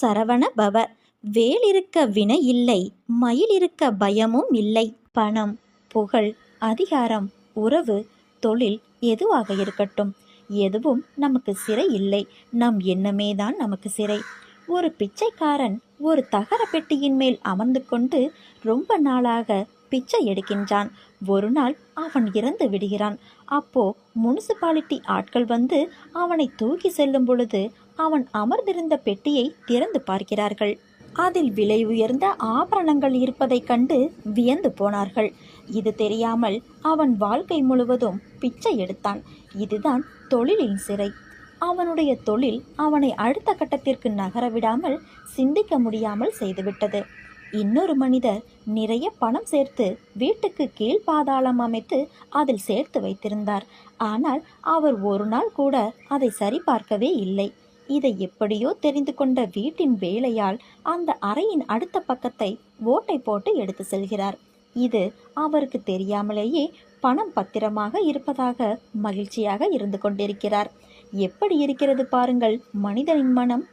சரவண பவ. வேல் இருக்க வினை இல்லை மயில் இருக்க பயமும் இல்லை. பணம் புகழ் அதிகாரம் உறவு தொழில் எதுவாக இருக்கட்டும். எதுவும் நமக்கு சிறை இல்லை. நம் எண்ணமே தான் நமக்கு சிறை. ஒரு பிச்சைக்காரன் ஒரு தகர பெட்டியின் மேல் அமர்ந்து கொண்டு ரொம்ப நாளாக பிச்சை எடுக்கின்றான். ஒரு நாள் அவன் இறந்து விடுகிறான். அப்போ முனிசிபாலிட்டி ஆட்கள் வந்து அவனை தூக்கி செல்லும் பொழுது அவன் அமர்ந்திருந்த பெட்டியை திறந்து பார்க்கிறார்கள். அதில் விலை உயர்ந்த ஆபரணங்கள் இருப்பதைக் கண்டு வியந்து போனார்கள். இது தெரியாமல் அவன் வாழ்க்கை முழுவதும் பிச்சை எடுத்தான். இதுதான் தொழிலின் சிறை. அவனுடைய தொழில் அவனை அடுத்த கட்டத்திற்கு நகர விடாமல் சிந்திக்க முடியாமல் செய்துவிட்டது. இன்னொரு மனிதர் நிறைய பணம் சேர்த்து வீட்டுக்கு கீழ் பாதாளம் அமைத்து அதில் சேர்த்து வைத்திருந்தார். ஆனால் அவர் ஒரு நாள் கூட அதை சரிபார்க்கவே இல்லை. இதை எப்படியோ தெரிந்து கொண்ட வீட்டின் வேலையால் அந்த அறையின் அடுத்த பக்கத்தை ஓட்டை போட்டு எடுத்து செல்கிறார். இது அவருக்கு தெரியாமலேயே பணம் பத்திரமாக இருப்பதாக மகிழ்ச்சியாக இருந்து கொண்டிருக்கிறார். எப்படி இருக்கிறது பாருங்கள் மனிதனின் மனம்.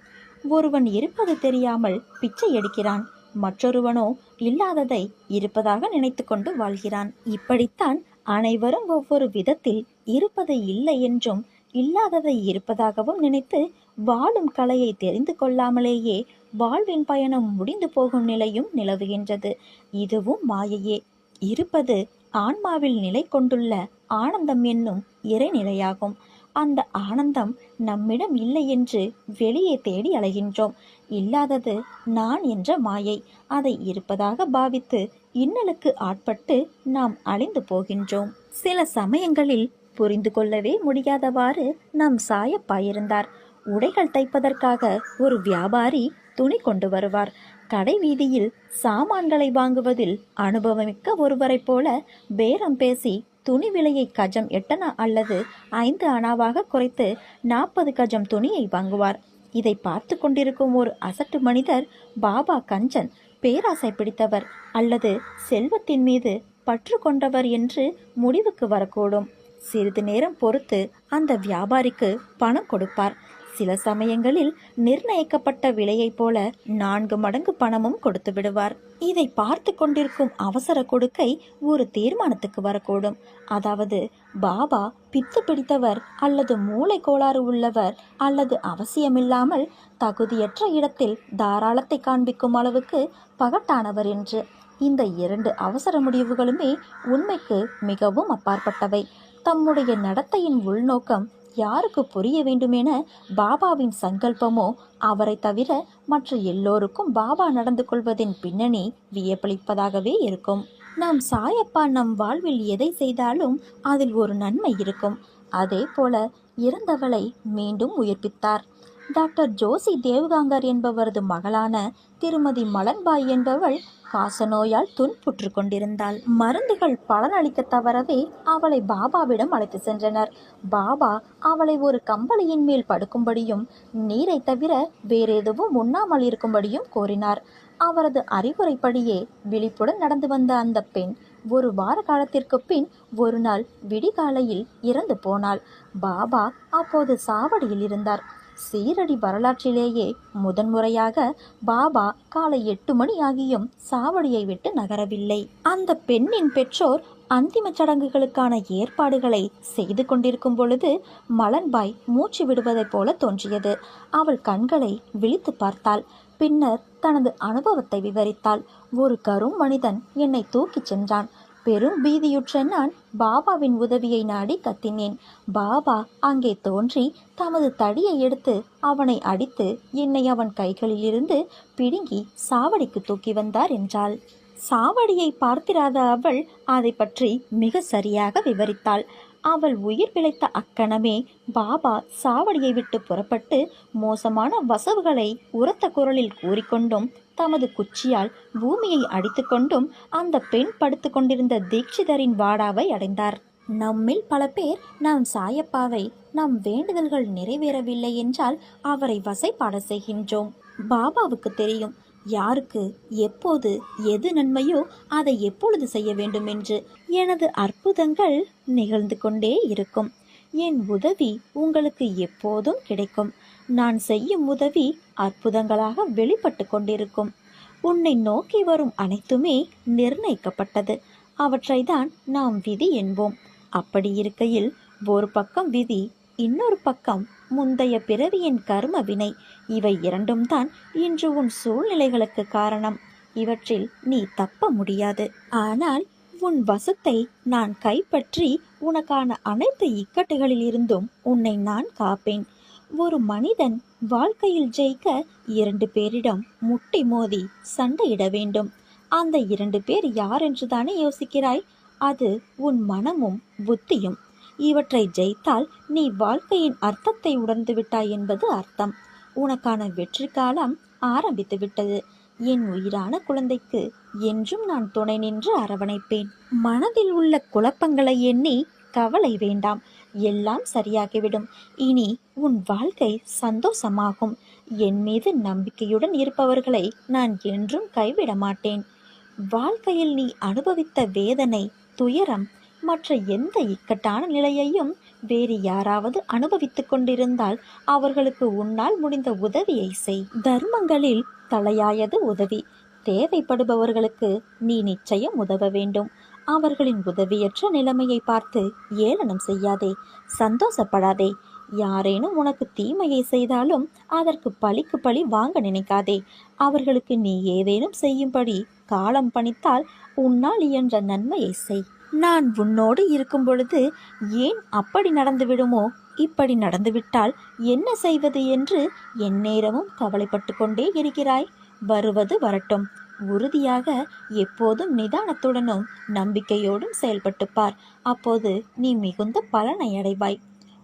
ஒருவன் இருப்பது தெரியாமல் பிச்சை எடுக்கிறான். மற்றொருவனோ இல்லாததை இருப்பதாக நினைத்து கொண்டு வாழ்கிறான். இப்படித்தான் அனைவரும் ஒவ்வொரு விதத்தில் இருப்பது இல்லை என்றும் இல்லாததை இருப்பதாகவும் நினைத்து வாழும் கலையை தெரிந்து கொள்ளாமலேயே வாழ்வின் பயணம் முடிந்து போகும் நிலையும் நிலவுகின்றது. இதுவும் மாயையே. இருப்பது ஆன்மாவில் நிலை கொண்டுள்ள ஆனந்தம் என்னும் இறைநிலையாகும். அந்த ஆனந்தம் நம்மிடம் இல்லை என்று வெளியே தேடி அலைகின்றோம். இல்லாதது நான் என்ற மாயை. அதை இருப்பதாக பாவித்து இன்னலுக்கு ஆட்பட்டு நாம் அழிந்து போகின்றோம். சில சமயங்களில் புரிந்து கொள்ளவே முடியாதவாறு நம் சாயப்பாயிருந்தார் உடைகள் தைப்பதற்காக ஒரு வியாபாரி துணி கொண்டு வருவார். கடை வீதியில் சாமான்களை வாங்குவதில் அனுபவமிக்க ஒருவரைப் போல பேரம் பேசி துணி விலையை கஜம் எட்டனா அல்லது ஐந்து அணாவாக குறைத்து நாற்பது கஜம் துணியை வாங்குவார். இதை பார்த்து கொண்டிருக்கும் ஒரு அசட்டு மனிதர் பாபா கஞ்சன் பேராசை பிடித்தவர் அல்லது செல்வத்தின் மீது பற்று கொண்டவர் என்று முடிவுக்கு வரக்கூடும். சிறிது நேரம் பொறுத்து அந்த வியாபாரிக்கு பணம் கொடுப்பார். சில சமயங்களில் நிர்ணயிக்கப்பட்ட விலையைப் போல நான்கு மடங்கு பணமும் கொடுத்து விடுவார். இதை பார்த்து கொண்டிருக்கும் அவசர கொடுக்கை ஒரு தீர்மானத்துக்கு வரக்கூடும். அதாவது பாபா பித்து பிடித்தவர் அல்லது மூளை கோளாறு உள்ளவர் அல்லது அவசியமில்லாமல் தகுதியற்ற இடத்தில் தாராளத்தை காண்பிக்கும் அளவுக்கு பகட்டானவர் என்று. இந்த இரண்டு அவசர முடிவுகளுமே உண்மைக்கு மிகவும் அப்பாற்பட்டவை. தம்முடைய நடத்தையின் உள்நோக்கம் யாருக்கு புரிய வேண்டுமென பாபாவின் சங்கல்பமோ அவரை தவிர மற்ற எல்லோருக்கும் பாபா நடந்து கொள்வதின் பின்னணி வியப்பளிப்பதாகவே இருக்கும். நம் சாயப்பா நம் வாழ்வில் எதை செய்தாலும் அதில் ஒரு நன்மை இருக்கும். அதே போல இறந்தவளை மீண்டும் உயிர்ப்பித்தார். டாக்டர் ஜோசி தேவகாங்கர் என்பவரது மகளான திருமதி மலன்பாய் என்பவள் காசநோயால் துன்புற்று கொண்டிருந்தாள். மருந்துகள் பலனளிக்க தவறவே அவளை பாபாவிடம் அழைத்து சென்றனர். பாபா அவளை ஒரு கம்பளியின் மேல் படுக்கும்படியும் நீரை தவிர வேறெதுவும் உண்ணாமல் இருக்கும்படியும் கோரினார். அவரது அறிவுரைப்படியே விழிப்புடன் நடந்து வந்த அந்த பெண் ஒரு வார காலத்திற்கு பின் ஒரு நாள் விடிகாலையில் இறந்து போனாள். பாபா அப்போது சாவடியில் இருந்தார். சீரடி வரலாற்றிலேயே முதன்முறையாக பாபா காலை எட்டு மணி ஆகியும் சாவடியை விட்டு நகரவில்லை. அந்த பெண்ணின் பெற்றோர் அந்திம சடங்குகளுக்கான ஏற்பாடுகளை செய்து கொண்டிருக்கும் பொழுது மலன்பாய் மூச்சு விடுவதைப் போல தோன்றியது. அவள் கண்களை விழித்து பார்த்தாள். பின்னர் தனது அனுபவத்தை விவரித்தாள். ஒரு கரும் மனிதன் என்னை தூக்கிச் சென்றான். பெரும் பீதியுற்ற நான் பாபாவின் உதவியை நாடி கத்தினேன். பாபா அங்கே தோன்றி தமது தடியை எடுத்து அவனை அடித்து என்னை அவன் கைகளிலிருந்து பிடுங்கி சாவடிக்கு தூக்கி வந்தார் என்றாள். சாவடியை பார்த்திராத அவள் அதை பற்றி மிக சரியாக விவரித்தாள். அவள் உயிர் பிழைத்த அக்கணமே பாபா சாவடியை விட்டு புறப்பட்டு மோசமான வசவுகளை உரத்த குரலில் கூறிக்கொண்டும் தமது குச்சியால் பூமியை அடித்துக்கொண்டும் அந்த பெண் படுத்து கொண்டிருந்த தீட்சிதரின் வாடாவை அடைந்தார். நம்மில் பல பேர் நாம் சாயப்பாவை நம் வேண்டுதல்கள் நிறைவேறவில்லை என்றால் அவரை வசைப்பாட செய்கின்றோம். பாபாவுக்கு தெரியும் யாருக்கு எப்போது எது நன்மையோ அதை எப்பொழுது செய்ய வேண்டும் என்று எனது அற்புதங்கள் நிகழ்ந்து கொண்டே இருக்கும். என் உதவி உங்களுக்கு எப்போதும் கிடைக்கும். நான் செய்யும் உதவி அற்புதங்களாக வெளிப்பட்டு கொண்டிருக்கும். உன்னை நோக்கி வரும் அனைத்துமே நிர்ணயிக்கப்பட்டது. அவற்றை தான் நாம் விதி என்போம். அப்படி இருக்கையில் ஒரு பக்கம் விதி இன்னொரு பக்கம் முந்தைய பிறவியின் கர்ம வினை. இவை இரண்டும் தான் இன்று உன் சூழ்நிலைகளுக்கு காரணம். இவற்றில் நீ தப்ப முடியாது. ஆனால் உன் வசத்தை நான் கைப்பற்றி உனக்கான அனைத்து இக்கட்டுகளில் இருந்தும் உன்னை நான் காப்பேன். ஒரு மனிதன் வாழ்க்கையில் ஜெயிக்க இரண்டு பேரிடம் முட்டி மோதி சண்டையிட வேண்டும். அந்த இரண்டு பேர் யார் என்று தானே யோசிக்கிறாய்? அது உன் மனமும் புத்தியும். இவற்றை ஜெயித்தால் நீ வாழ்க்கையின் அர்த்தத்தை உணர்ந்து விட்டாய் என்பது அர்த்தம். உனக்கான வெற்றி காலம் ஆரம்பித்து விட்டது. என் உயிரான குழந்தைக்கு என்றும் நான் துணை நின்று அரவணைப்பேன். மனதில் உள்ள குழப்பங்களை எண்ணி கவலை வேண்டாம். எல்லாம் சரியாகிவிடும். இனி உன் வாழ்க்கை சந்தோஷமாகும். என் மீது நம்பிக்கையுடன் இருப்பவர்களை நான் என்றும் கைவிட மாட்டேன் வாழ்க்கையில் நீ அனுபவித்த வேதனை துயரம் மற்ற எந்த இக்கட்டான நிலையையும் வேறு யாராவது அனுபவித்துக் கொண்டிருந்தால் அவர்களுக்கு உன்னால் முடிந்த உதவியை செய். தர்மங்களில் தலையாயது உதவி. தேவைப்படுபவர்களுக்கு நீ நிச்சயம் உதவ வேண்டும். அவர்களின் உதவியற்ற நிலைமையை பார்த்து ஏளனம் செய்யாதே சந்தோஷப்படாதே. யாரேனும் உனக்கு தீமையை செய்தாலும் அதற்கு பழிக்கு பழி வாங்க நினைக்காதே. அவர்களுக்கு நீ ஏதேனும் செய்யும்படி காலம் பணித்தால் உன்னால் இயன்ற நன்மையை செய். நான் உன்னோடு இருக்கும் பொழுது ஏன் அப்படி நடந்துவிடுமோ? இப்படி நடந்துவிட்டால் என்ன செய்வது என்று எந்நேரமும் கவலைப்பட்டு கொண்டே இருக்கிறாய். வருவது வரட்டும். உறுதியாக எப்போதும் நிதானத்துடனும் நம்பிக்கையோடும் செயல்பட்டுப்பார். அப்போது நீ மிகுந்த பலனை அடைவாய்.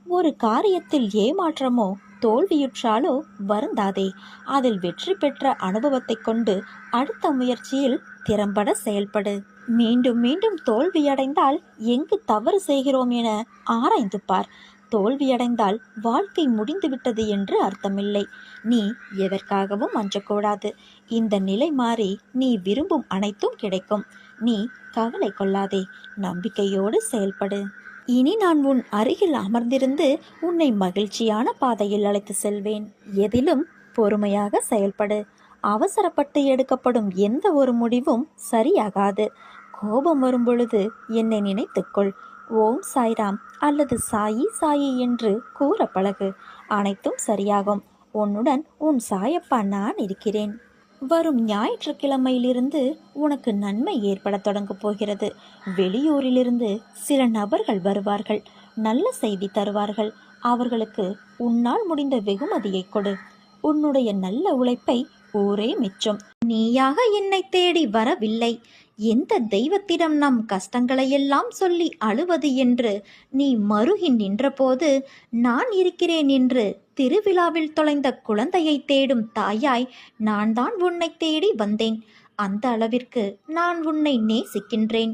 ஒரு காரியத்தில் ஏமாற்றமோ தோல்வியுற்றாலோ வருந்தாதே. அதில் வெற்றி பெற்ற அனுபவத்தைக் கொண்டு அடுத்த முயற்சியில் திறம்பட செயல்படு. மீண்டும் மீண்டும் தோல்வியடைந்தால் எங்கு தவறு செய்கிறோம் என ஆராய்ந்து பார். தோல்வியடைந்தால் வாழ்க்கை முடிந்துவிட்டது என்று அர்த்தமில்லை. நீ எதற்காகவும் அஞ்சக்கூடாது. இந்த நிலை மாறி நீ விரும்பும் அனைத்தும் கிடைக்கும். நீ கவலை கொள்ளாதே. நம்பிக்கையோடு செயல்படு. இனி நான் உன் அருகில் அமர்ந்திருந்து உன்னை மகிழ்ச்சியான பாதையில் அழைத்து செல்வேன். எதிலும் பொறுமையாக செயல்படு. அவசரப்பட்டு எடுக்கப்படும் எந்த ஒரு முடிவும் சரியாகாது. கோபம் வரும் பொழுது என்னை நினைத்துக்கொள். ஓம் சாய்ராம் அல்லது சாயி சாயி என்று கூற பழகு அனைத்தும் சரியாகும். உன்னுடன் உன் சாயப்பா நான் இருக்கிறேன். வரும் ஞாயிற்றுக்கிழமையிலிருந்து உனக்கு நன்மை ஏற்படத் தொடங்கப் போகிறது. வெளியூரிலிருந்து சில நபர்கள் வருவார்கள். நல்ல செய்தி தருவார்கள். அவர்களுக்கு உன்னால் முடிந்த வெகுமதியை கொடு. உன்னுடைய நல்ல உழைப்பை ஊரே மிச்சம். நீயாக என்னை தேடி வரவில்லை. எந்த தெய்வத்திடம் நம் கஷ்டங்களையெல்லாம் சொல்லி அழுவது என்று நீ மருகி நின்றபோது நான் இருக்கிறேன் என்று திருவிழாவில் தொலைந்த குழந்தையை தேடும் தாயாய் நான் தான் உன்னை தேடி வந்தேன். அந்த அளவிற்கு நான் உன்னை நேசிக்கின்றேன்.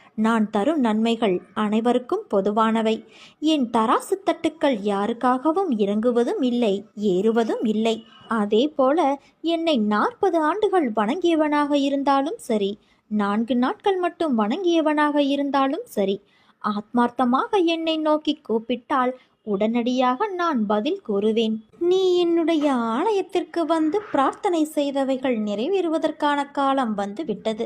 நான் தரும் நன்மைகள் அனைவருக்கும் பொதுவானவை. என் தராசு தட்டுக்கள் யாருக்காகவும் இறங்குவதும் இல்லை ஏறுவதும் இல்லை. அதே போல என்னை நாற்பது ஆண்டுகள் வணங்கியவனாக இருந்தாலும் சரி நான்கு நாட்கள் மட்டும் வணங்கியவனாக இருந்தாலும் சரி ஆத்மார்த்தமாக என்னை நோக்கி கூப்பிட்டால் உடனடியாக நான் பதில் கூறுவேன். நீ என்னுடைய ஆலயத்திற்கு வந்து பிரார்த்தனை செய்தவைகள் நிறைவேறுவதற்கான காலம் வந்து விட்டது.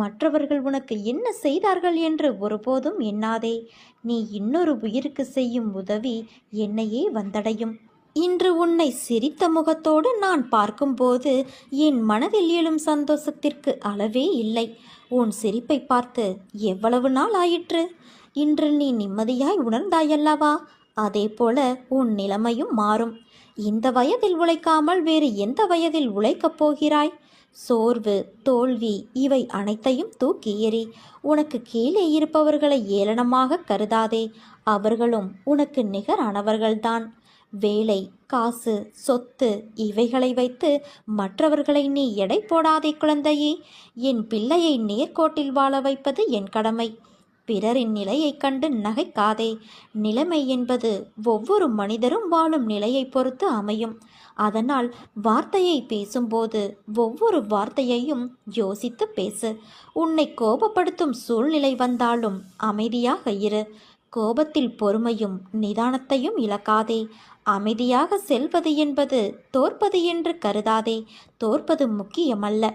மற்றவர்கள் உனக்கு என்ன செய்தார்கள் என்று ஒருபோதும் எண்ணாதே. நீ இன்னொரு உயிருக்கு செய்யும் உதவி என்னையே வந்தடையும். இன்று உன்னை சிரித்த முகத்தோடு நான் பார்க்கும்போது என் மனதில் எழும் சந்தோஷத்திற்கு அளவே இல்லை. உன் சிரிப்பை பார்த்து எவ்வளவு நாள் ஆயிற்று? இன்று நீ நிம்மதியாய் உணர்ந்தாயல்லவா? அதே போல உன் நிலைமையும் மாறும். இந்த வயதில் உழைக்காமல் வேறு எந்த வயதில் உழைக்கப் போகிறாய்? சோர்வு தோல்வி இவை அனைத்தையும் தூக்கி எறி உனக்கு கீழே இருப்பவர்களை ஏளனமாக கருதாதே அவர்களும் உனக்கு நிகரானவர்கள்தான். வேலை காசு சொத்து இவைகளை வைத்து மற்றவர்களை நீ எடை போடாதே குழந்தையே என் பிள்ளையை நேர்கோட்டில் வாழ வைப்பது என் கடமை. பிறரின் நிலையைக் கண்டு நகைக்காதே. நிலைமை என்பது ஒவ்வொரு மனிதரும் வாழும் நிலையை பொறுத்து அமையும். அதனால் வார்த்தையை பேசும்போது ஒவ்வொரு வார்த்தையையும் யோசித்து பேசு. உன்னை கோபப்படுத்தும் சூழ்நிலை வந்தாலும் அமைதியாக இரு. கோபத்தில் பொறுமையும் நிதானத்தையும் இழக்காதே. அமைதியாக செல்வது என்பது தோற்பது என்று கருதாதே. தோற்பது முக்கியமல்ல.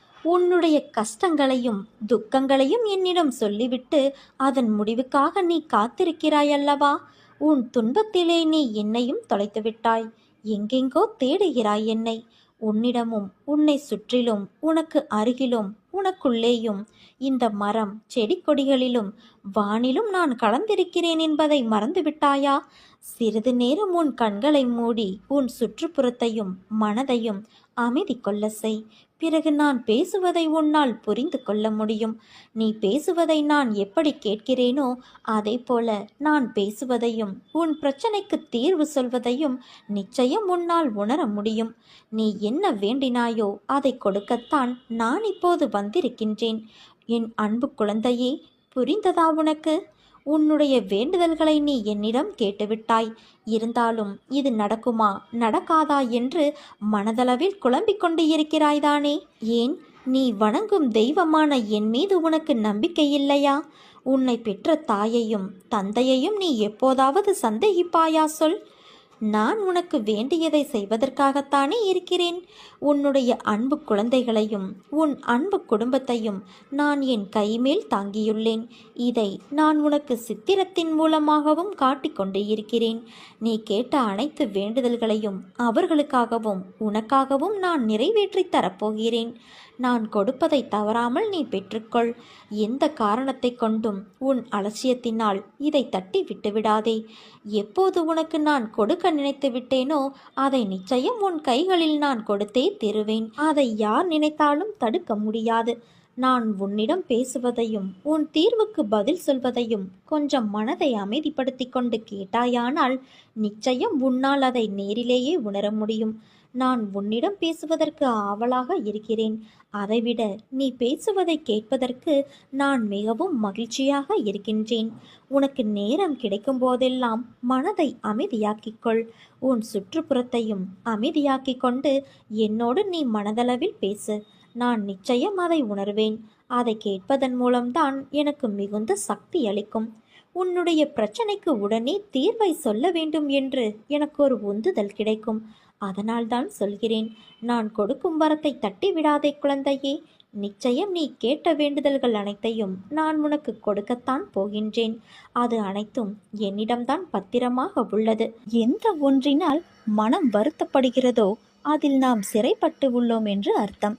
உன்னுடைய கஷ்டங்களையும் துக்கங்களையும் என்னிடம் சொல்லிவிட்டு அதன் முடிவுக்காக நீ காத்திருக்கிறாயல்லவா உன் துன்பத்திலே நீ என்னையும் தொலைத்து விட்டாய். எங்கெங்கோ தேடுகிறாய் என்னை. உன்னிடமும் உன்னை சுற்றிலும் உனக்கு அருகிலும் உனக்குள்ளேயும் இந்த மரம் செடி கொடிகளிலும் வானிலும் நான் கலந்திருக்கிறேன் என்பதை மறந்துவிட்டாயா? சிறிது நேரம் உன் கண்களை மூடி உன் சுற்றுப்புறத்தையும் மனதையும் அமைதி கொள்ள செய். பிறகு நான் பேசுவதை உன்னால் புரிந்து கொள்ள முடியும். நீ பேசுவதை நான் எப்படி கேட்கிறேனோ அதே போல நான் பேசுவதையும் உன் பிரச்சனைக்கு தீர்வு சொல்வதையும் நிச்சயம் உன்னால் உணர முடியும். நீ என்ன வேண்டினாயோ அதை கொடுக்கத்தான் நான் இப்போது வந்திருக்கின்றேன். என் அன்பு குழந்தையே புரிந்ததா உனக்கு? உன்னுடைய வேண்டுதல்களை நீ என்னிடம் கேட்டுவிட்டாய். இருந்தாலும் இது நடக்குமா? நடக்காதா என்று மனதளவில் குழம்பிக் கொண்டு இருக்கிறாய்தானே? ஏன்? நீ வணங்கும் தெய்வமான என் மீது உனக்கு நம்பிக்கை இல்லையா? உன்னை பெற்ற தாயையும் தந்தையையும் நீ எப்போதாவது சந்தேகிப்பாயா சொல். நான் உனக்கு வேண்டியதை செய்வதற்காகத்தானே இருக்கிறேன்? உன்னுடைய அன்பு குழந்தைகளையும் உன் அன்பு குடும்பத்தையும் நான் என் கைமேல் தாங்கியுள்ளேன். இதை நான் உனக்கு சித்திரத்தின் மூலமாகவும் காட்டிக்கொண்டு இருக்கிறேன். நீ கேட்ட அனைத்து வேண்டுதல்களையும் அவர்களுக்காகவும் உனக்காகவும் நான் நிறைவேற்றித் தரப்போகிறேன். நான் கொடுப்பதை தவறாமல் நீ பெற்றுக்கொள். எந்த காரணத்தை கொண்டும் உன் அலட்சியத்தினால் இதை தட்டி விட்டுவிடாதே. எப்போது உனக்கு நான் கொடுக்க நினைத்து விட்டேனோ அதை நிச்சயம் உன் கைகளில் நான் கொடுத்தே தருவேன். அதை யார் நினைத்தாலும் தடுக்க முடியாது. நான் உன்னிடம் பேசுவதையும் உன் தீர்வுக்கு பதில் சொல்வதையும் கொஞ்சம் மனதை அமைதிப்படுத்தி கொண்டு கேட்டாயானால் நிச்சயம் உன்னால் அதை நேரிலேயே உணர முடியும். நான் உன்னிடம் பேசுவதற்கு ஆவலாக இருக்கிறேன். அதைவிட நீ பேசுவதை கேட்பதற்கு நான் மிகவும் மகிழ்ச்சியாக இருக்கின்றேன். உனக்கு நேரம் கிடைக்கும் போதெல்லாம் மனதை அமைதியாக்கிக்கொள். உன் சுற்றுப்புறத்தையும் அமைதியாக்கிக் கொண்டு என்னோடு நீ மனதளவில் பேசு. நான் நிச்சயம் அதை உணர்வேன். அதை கேட்பதன் மூலம்தான் எனக்கு மிகுந்த சக்தி அளிக்கும். உன்னுடைய பிரச்சனைக்கு உடனே தீர்வை சொல்ல வேண்டும் என்று எனக்கு ஒரு உந்துதல் கிடைக்கும். அதனால்தான் சொல்கிறேன் நான் கொடுக்கும் வரத்தை தட்டி விடாதே குழந்தையே. நிச்சயம் நீ கேட்ட வேண்டுதல்கள் அனைத்தையும் நான் உனக்கு கொடுக்கத்தான் போகின்றேன். அது அனைத்தும் என்னிடம்தான் பத்திரமாக உள்ளது. எந்த ஒன்றினால் மனம் வருத்தப்படுகிறதோ அதில் நாம் சிறைப்பட்டு உள்ளோம் என்று அர்த்தம்.